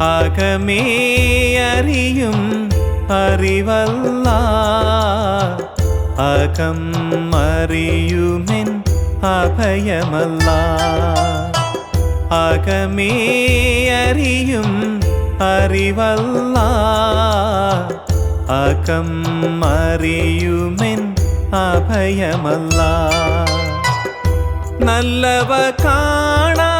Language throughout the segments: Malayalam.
അകമേ അറിയും അറിവല്ല. അകം അറിയുമെൻ അഭയമല്ല. അകമേ അറിയും അറിവല്ല. അകം അറിയുമെൻ അഭയമല്ല. നല്ലവ കാണാൻ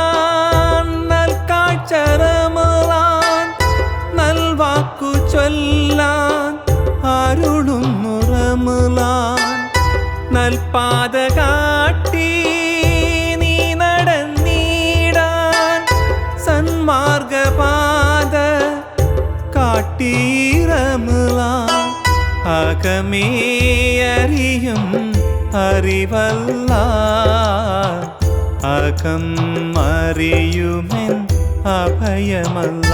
നൽപാത കാട്ടി നീ നടന്നീടാൻ സന്മാർഗപാത കാട്ടീറമുലാൻ അകമേ അറിയും അറിവല്ല അകം അറിയുമെൻ അഭയമല്ല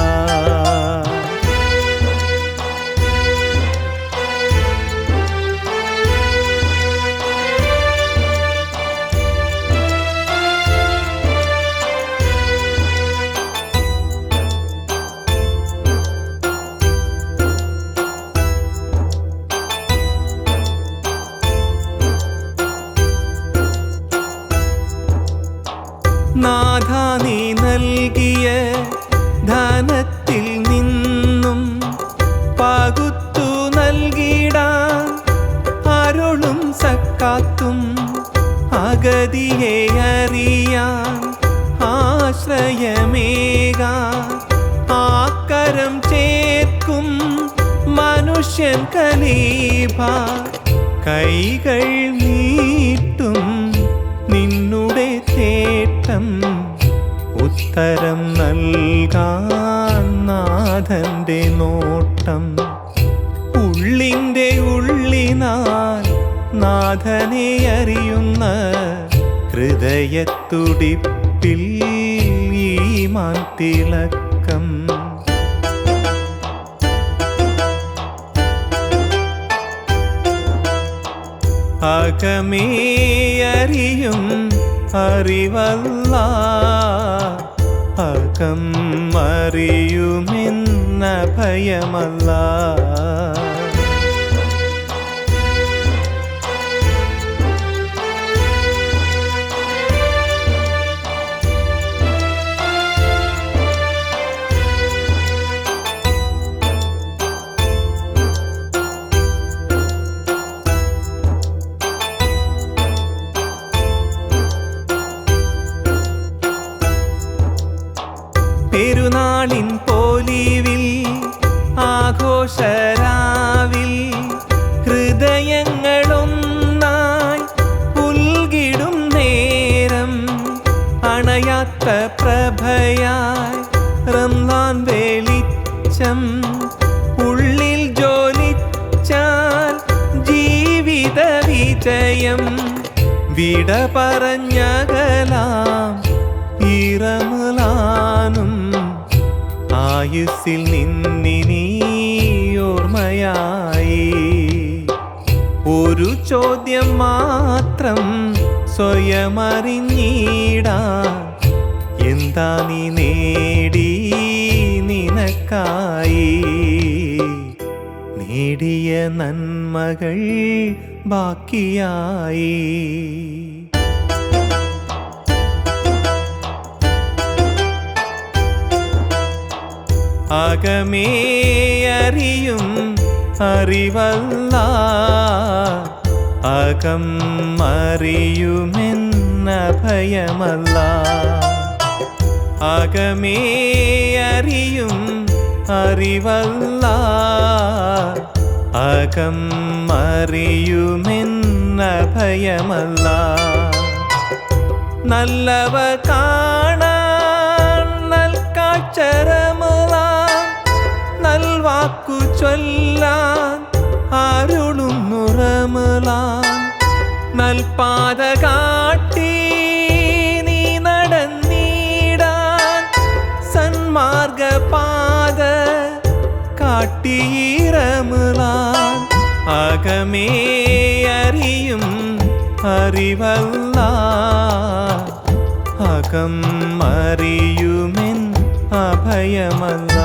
നാഥ നീ നൽകിയ ധനത്തിൽ നിന്നും പകുത്തു നൽകിടാൻ അരുളും സക്കാത്തും അഗതിയെ അറിയാൻ ആശ്രയമേകാൻ ആക്കരം ചേർക്കും മനുഷ്യൻ കലീഭ. കൈകൾ നീട്ടും ഉത്തരം നൽകാൻ നാഥന്റെ നോട്ടം. ഉള്ളിന്റെ ഉള്ളിനാൽ നാഥനെ അറിയുന്ന ഹൃദയത്തുടിപ്പിൽ ഈ മാത്തിളക്കം അകമേ അറിയും അറിവല്ല. അകം അറിയുമെന്ന ഭയമല്ല. പെരുന്നാളിൻ പോലീവിൽ ആഘോഷരാവിൽ ഹൃദയങ്ങളൊന്നായി പുൽകിടും നേരം അണയാത്ത പ്രഭയായി റംലാൻ വെളിച്ചം ഉള്ളിൽ ജോലിച്ചാൽ ജീവിത വിജയം. വിട പറഞ്ഞകലാം ഇറമലാനും ആയുസ്സിൽ നിന്നിനീ ഒരു ചോദ്യം മാത്രം സ്വയമറിഞ്ഞീടാ എന്താ നീ നേടി നിനക്കായി? നേടിയ നന്മകൾ ബാക്കിയായി. അകമേ അറിയും അറിവല്ല. അകം അറിയുമെന്ന ഭയമല്ല. അകമേ അറിയും അറിവല്ല. അകം അറിയുമെന്ന ഭയമല്ല. നല്ലവ കാണാൻ നൽവാക്കു ചൊല്ലാൻ അരുളും നുറമലാൻ. നൽപാത കാട്ടി നീ നടന്നീടാൻ. സന്മാർഗപാത കാട്ടിയിറമലാൻ. അകമേ അറിയും അറിവല്ല അകം അറിയുമെൻ അഭയമല്ല